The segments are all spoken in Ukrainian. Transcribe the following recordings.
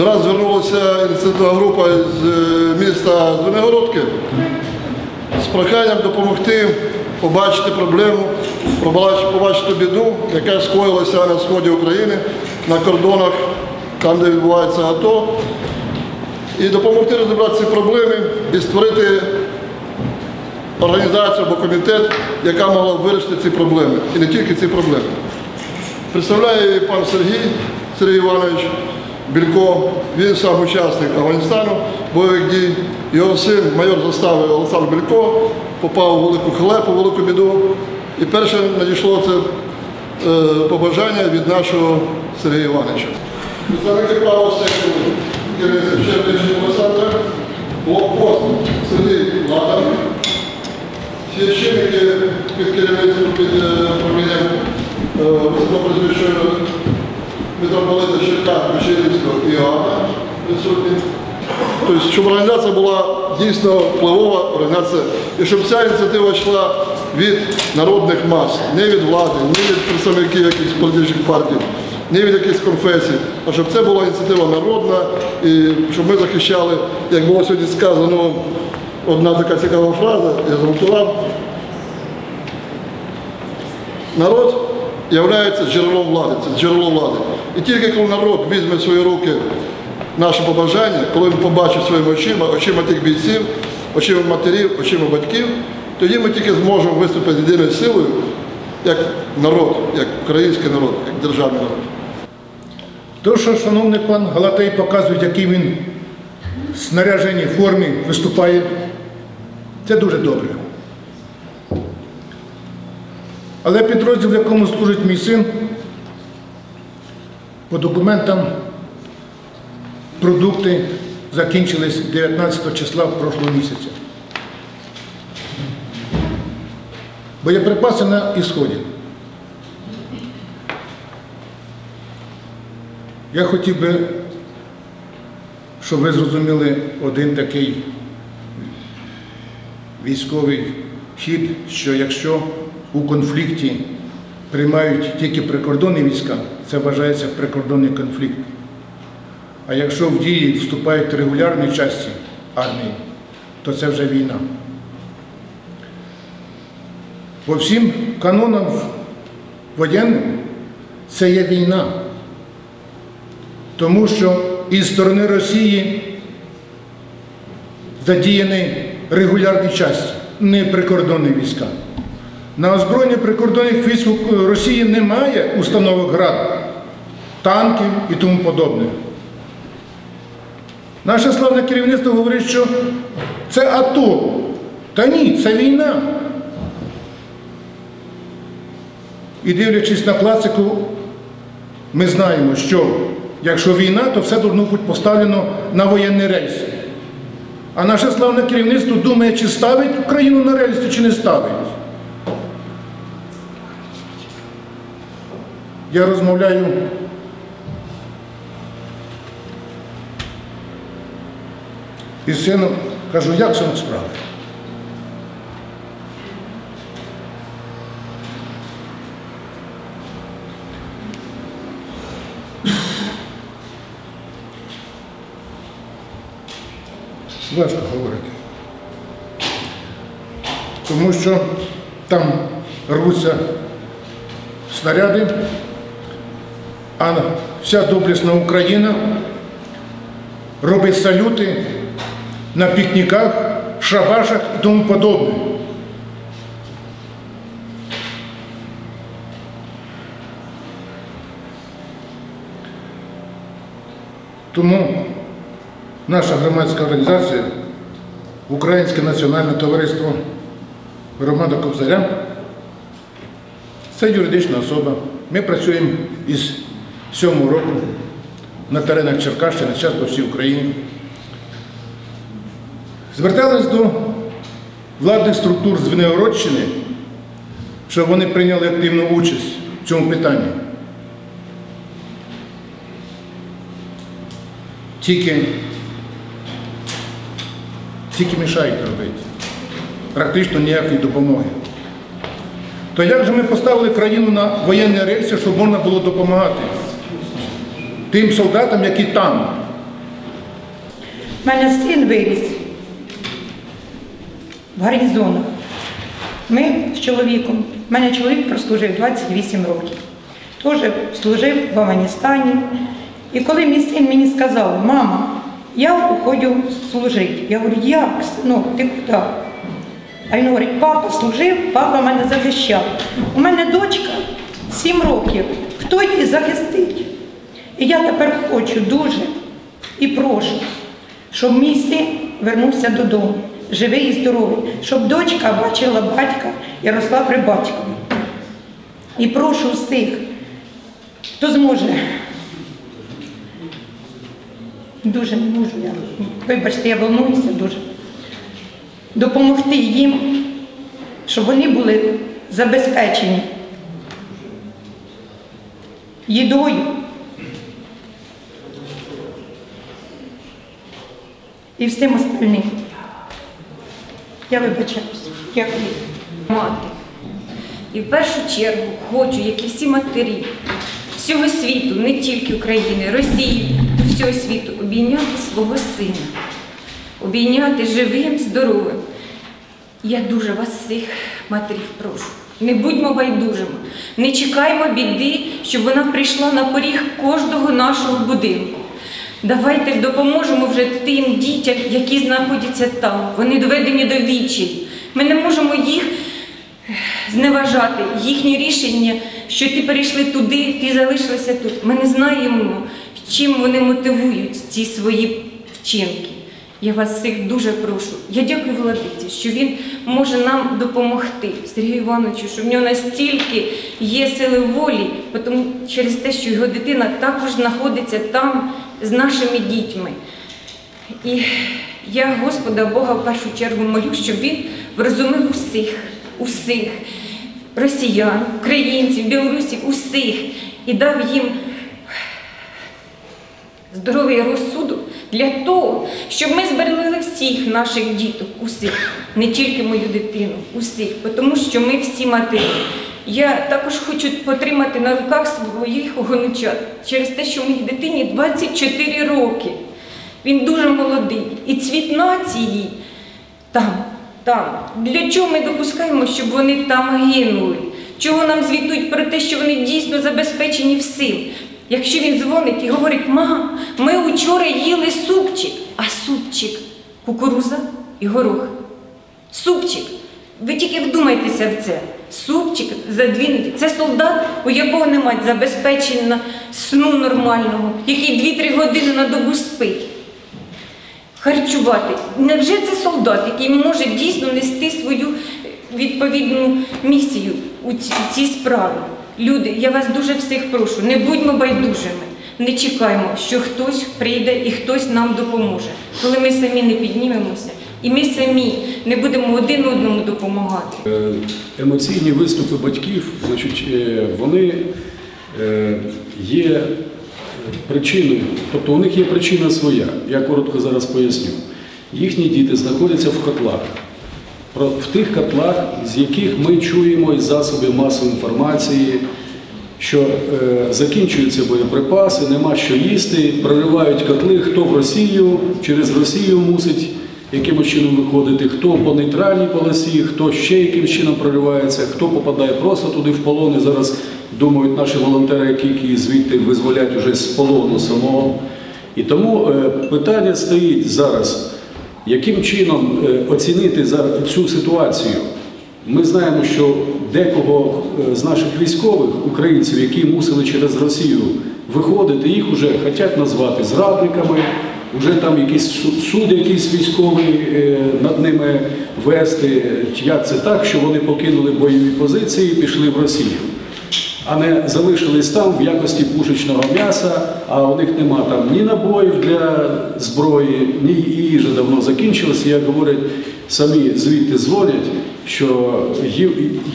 До звернулася ініціативна група з е, міста Звенигородки з проханням допомогти побачити проблему, побачити біду, яка скоїлася на сході України, на кордонах, там, де відбувається АТО, і допомогти розібратися проблеми і створити організацію або комітет, яка могла б вирішити ці проблеми. І не тільки ці проблеми. Представляє пан Сергій Сергій Іванович Білько. Він сам учасник Афганістану, бойових дій. Його син, майор застави Олександр Білько, попав у велику халепу, велику біду. І перше надійшло це е, побажання від нашого Сергія Івановича. Представники правого сектору керівництва Черничного Олександра, блокпост Сергій священники під керівництвом під е, управлінням е, високопрезвищеного митрополита Черка Печерівського Іоанна присутні. Тобто, щоб організація була дійсно впливова організація, і щоб ця ініціатива йшла від народних мас, не від влади, не від представників якихось політичних партій, не від якихось конфесій, а щоб це була ініціатива народна, і щоб ми захищали, як було сьогодні сказано, одна така цікава фраза, я зготував. Народ є джерелом влади, це джерело влади. І тільки коли народ візьме в свої руки наше побажання, коли він побачить своїми очима, очима тих бійців, очима матерів, очима батьків, тоді ми тільки зможемо виступити єдиною силою, як народ, як український народ, як державний народ. То, що шановний пан Галатей показує, який він в снаряженій формі виступає, це дуже добре. Але підрозділ, в якому служить мій син, по документам продукти закінчились 19 числа прошлого місяця. Боєприпаси на ісході. Я хотів би, щоб ви зрозуміли один такий військовий хід, що якщо у конфлікті приймають тільки прикордонні війська, це вважається прикордонний конфлікт. А якщо в дії вступають регулярні часті армії, то це вже війна. По всім канонам воєнним це є війна. Тому що із сторони Росії задіяні регулярні часті, не прикордонні війська. На озброєнні прикордонних військ Росії немає установок ГРАД, танків і тому подобне. Наше славне керівництво говорить, що це АТО. Та ні, це війна. І дивлячись на класику, ми знаємо, що якщо війна, то все должно бути поставлено на воєнний рельс. А наше славне керівництво думає, чи ставить Україну на рельси, чи не ставить. Я розмовляю із сином, кажу, як синок справи? Важко говорити. Тому що там рвуться снаряди, а вся доблесна Україна робить салюти на пікніках, шабашах і тому подобне. Тому наша громадська організація, Українське національне товариство Романа Кобзаря, це юридична особа. Ми працюємо із сьомого року на теренах Черкащини, зараз по всій Україні. Звертались до владних структур з Звенигородщини, щоб вони прийняли активну участь в цьому питанні. Тільки, тільки мішають робити. Практично ніякої допомоги. То як же ми поставили країну на воєнні рельси, щоб можна було допомагати тим солдатам, які там? У мене син виріс в гарнізонах. Ми з чоловіком, у мене чоловік прослужив 28 років. Теж служив в Афганістані. І коли мій син мені сказав, мама, я уходжу служити. Я говорю, як? Ну, ти куди? А він говорить, папа служив, папа мене захищав. У мене дочка 7 років. Хто її захистить? І я тепер хочу дуже і прошу, щоб мій син вернувся додому, живий і здоровий, щоб дочка бачила батька і росла при батькові. І прошу всіх, хто зможе. Дуже не можу я. Вибачте, я волнуюся дуже. Допомогти їм, щоб вони були забезпечені їдою. І всім остальним. Я вибачаюся. Дякую. мати. І в першу чергу хочу, як і всі матері всього світу, не тільки України, Росії, всього світу, обійняти свого сина, обійняти живим, здоровим. Я дуже вас всіх матерів прошу. Не будьмо байдужими, не чекаймо біди, щоб вона прийшла на поріг кожного нашого будинку. Давайте допоможемо вже тим дітям, які знаходяться там. Вони доведені до вічі. Ми не можемо їх зневажати, їхнє рішення, що ти перейшли туди, ти залишилася тут. Ми не знаємо, чим вони мотивують ці свої вчинки. Я вас всіх дуже прошу. Я дякую владиці, що він може нам допомогти, Сергію Івановичу, що в нього настільки є сили волі, тому через те, що його дитина також знаходиться там з нашими дітьми. І я Господа Бога в першу чергу молю, щоб він врозумив усіх, усіх росіян, українців, білорусів, усіх і дав їм здоровий розсудок для того, щоб ми зберегли всіх наших діток, усіх, не тільки мою дитину, усіх, тому що ми всі матері. Я також хочу потримати на руках своїх онучат через те, що моїй дитині 24 роки. Він дуже молодий. І цвіт нації там, там. Для чого ми допускаємо, щоб вони там гинули? Чого нам звітують про те, що вони дійсно забезпечені всім? Якщо він дзвонить і говорить, мам, ми вчора їли супчик, а супчик кукуруза і горох. Супчик. Ви тільки вдумайтеся в це. Супчик за дві неділі. Це солдат, у якого немає забезпечення сну нормального, який 2-3 години на добу спить. Харчувати. Невже це солдат, який може дійсно нести свою відповідну місію у цій справі? Люди, я вас дуже всіх прошу, не будьмо байдужими, не чекаймо, що хтось прийде і хтось нам допоможе. Коли ми самі не піднімемося, і ми самі не будемо один одному допомагати. Е, Емоційні виступи батьків, значить, е, вони е, є причиною, тобто у них є причина своя. Я коротко зараз поясню. Їхні діти знаходяться в котлах. Про- В тих котлах, з яких ми чуємо із засобів масової інформації, що е, закінчуються боєприпаси, нема що їсти, проривають котли, хто в Росію, через Росію мусить якимось чином виходити, хто по нейтральній полосі, хто ще якимось чином проривається, хто попадає просто туди в полон. І зараз думають наші волонтери, які звідти визволять уже з полону самого. І тому е, питання стоїть зараз, яким чином е, оцінити за цю ситуацію. Ми знаємо, що декого е, з наших військових українців, які мусили через Росію виходити, їх вже хочуть назвати зрадниками, вже там якийсь су- суд якийсь військовий е, над ними вести. Як це так, що вони покинули бойові позиції і пішли в Росію? А не залишились там в якості пушечного м'яса, а у них нема там ні набоїв для зброї, ні їжа давно закінчилася. Як говорять, самі звідти дзвонять, що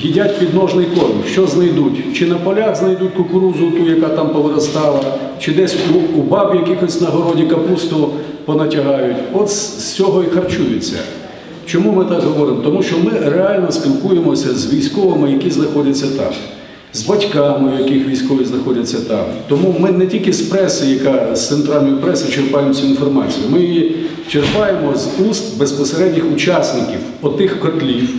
їдять підножний корм. Що знайдуть? Чи на полях знайдуть кукурузу, ту, яка там повиростала, чи десь у, у баб якихось на городі капусту понатягають. От з цього і харчуються. Чому ми так говоримо? Тому що ми реально спілкуємося з військовими, які знаходяться там. З батьками, у яких військові знаходяться там. Тому ми не тільки з преси, яка з центральної преси черпаємо цю інформацію. Ми її черпаємо з уст безпосередніх учасників отих котлів,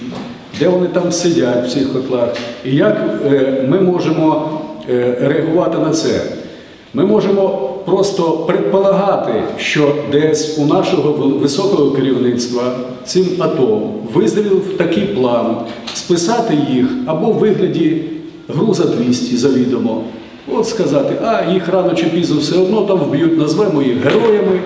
де вони там сидять в цих котлах, і як е, ми можемо е, реагувати на це. Ми можемо просто предполагати, що десь у нашого високого керівництва цим АТО визрів такий план списати їх або в вигляді груза 200 завідомо. От сказати, а їх рано чи пізно все одно там вб'ють, назвемо їх героями,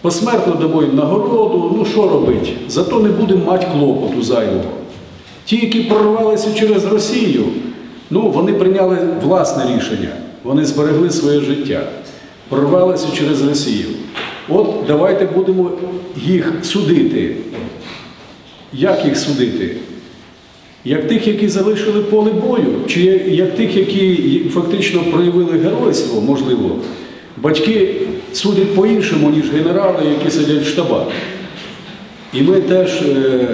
посмертно дамо їм нагороду, ну що робити? Зато не будемо мати клопоту зайвого. Ті, які прорвалися через Росію, ну вони прийняли власне рішення. Вони зберегли своє життя, прорвалися через Росію. От давайте будемо їх судити. Як їх судити? Як тих, які залишили поле бою, чи як тих, які фактично проявили геройство, можливо, батьки судять по-іншому, ніж генерали, які сидять в штабах. І ми теж, е,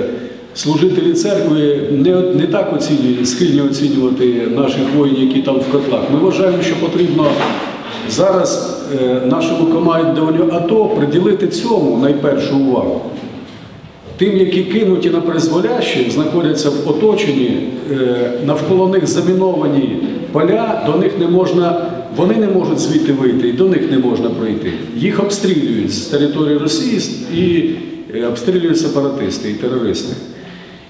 служителі церкви, не, не так оцінюємо, схильні оцінювати наших воїнів, які там в котлах. Ми вважаємо, що потрібно зараз е, нашому командуванню АТО приділити цьому найпершу увагу. Тим, які кинуті на призволяще, знаходяться в оточенні, е, навколо них заміновані поля, до них не можна, вони не можуть звідти вийти, і до них не можна пройти. Їх обстрілюють з території Росії і е, обстрілюють сепаратисти і терористи.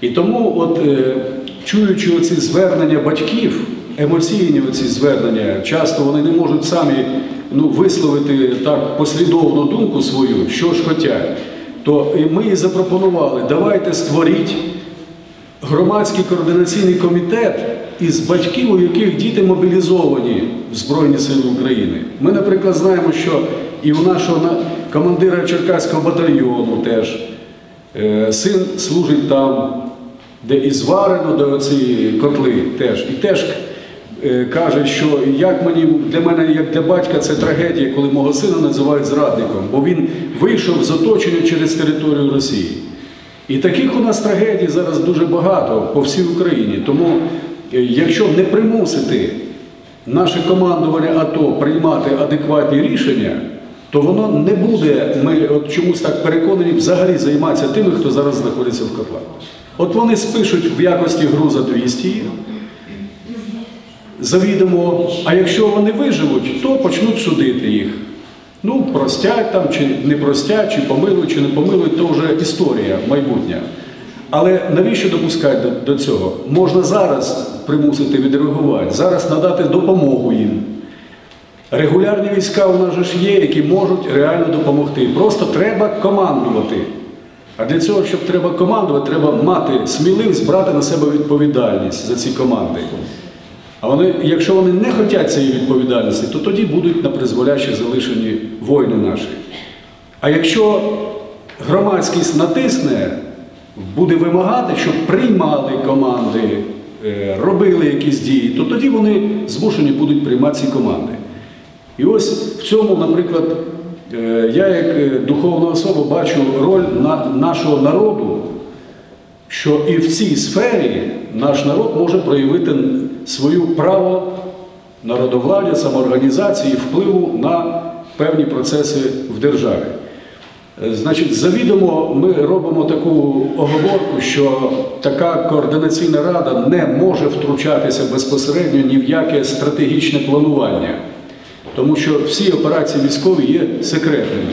І тому, от, е, чуючи оці звернення батьків, емоційні оці звернення, часто вони не можуть самі ну, висловити так послідовну думку свою, що ж хочуть, то ми і запропонували, давайте створіть громадський координаційний комітет із батьків, у яких діти мобілізовані в Збройні Сили України. Ми, наприклад, знаємо, що і у нашого командира Черкаського батальйону теж е, син служить там, де і зварено до ці котли теж. І теж каже, що як мені для мене, як для батька, це трагедія, коли мого сина називають зрадником, бо він вийшов з оточення через територію Росії. І таких у нас трагедій зараз дуже багато по всій Україні. Тому, е, якщо не примусити наше командування АТО приймати адекватні рішення, то воно не буде, ми от чомусь так переконані, взагалі займатися тими, хто зараз знаходиться в котлах. От вони спишуть в якості груза 200 їх, завідомо, а якщо вони виживуть, то почнуть судити їх. Ну, простять там, чи не простять, чи помилують, чи не помилують, то вже історія майбутня. Але навіщо допускати до, до цього? Можна зараз примусити відреагувати, зараз надати допомогу їм. Регулярні війська у нас же ж є, які можуть реально допомогти. Просто треба командувати. А для цього, щоб треба командувати, треба мати сміливість брати на себе відповідальність за ці команди. А вони, якщо вони не хочуть цієї відповідальності, то тоді будуть на призволяще залишені воїни наші. А якщо громадськість натисне, буде вимагати, щоб приймали команди, е, робили якісь дії, то тоді вони змушені будуть приймати ці команди. І ось в цьому, наприклад, е, я як е, духовна особа бачу роль на- нашого народу, що і в цій сфері наш народ може проявити свою право народовладдя, самоорганізації, впливу на певні процеси в державі. Е, Значить, завідомо ми робимо таку оговорку, що така координаційна рада не може втручатися безпосередньо ні в яке стратегічне планування, тому що всі операції військові є секретними.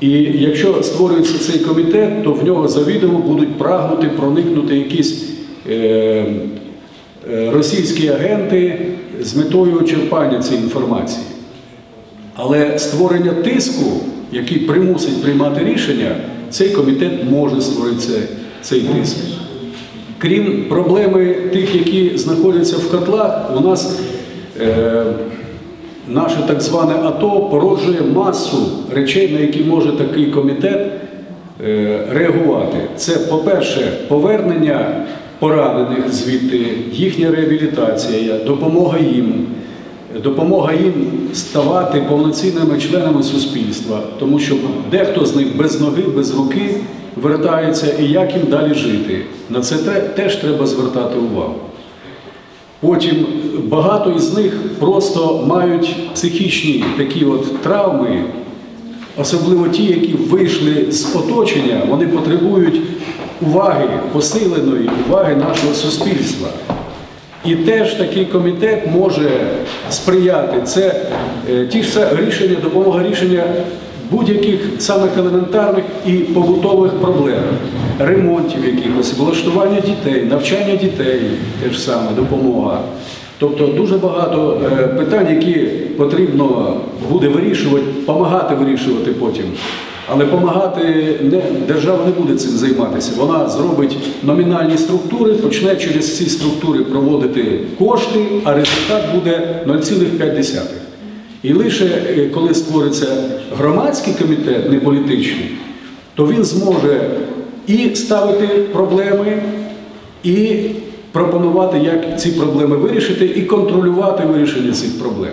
І якщо створюється цей комітет, то в нього завідомо будуть прагнути проникнути якісь е, російські агенти з метою черпання цієї інформації. Але створення тиску, який примусить приймати рішення, цей комітет може створити цей тиск. Крім проблеми тих, які знаходяться в котлах, у нас е, наше так зване АТО породжує масу речей, на які може такий комітет е, реагувати. Це, по-перше, повернення поранених звідти, їхня реабілітація, допомога їм, допомога їм ставати повноцінними членами суспільства, тому що дехто з них без ноги, без руки вертається, і як їм далі жити. На це теж треба звертати увагу. Потім багато із них просто мають психічні такі от травми, особливо ті, які вийшли з оточення, вони потребують уваги, посиленої уваги нашого суспільства. І теж такий комітет може сприяти. Це е, ті ж рішення, допомога рішення будь-яких самих елементарних і побутових проблем, ремонтів якихось, влаштування дітей, навчання дітей, теж саме допомога. Тобто дуже багато е, питань, які потрібно буде вирішувати, допомагати вирішувати потім. Але допомагати не, держава не буде цим займатися. Вона зробить номінальні структури, почне через ці структури проводити кошти, а результат буде 0,5. І лише е, коли створиться громадський комітет, не політичний, то він зможе і ставити проблеми, і пропонувати, як ці проблеми вирішити, і контролювати вирішення цих проблем.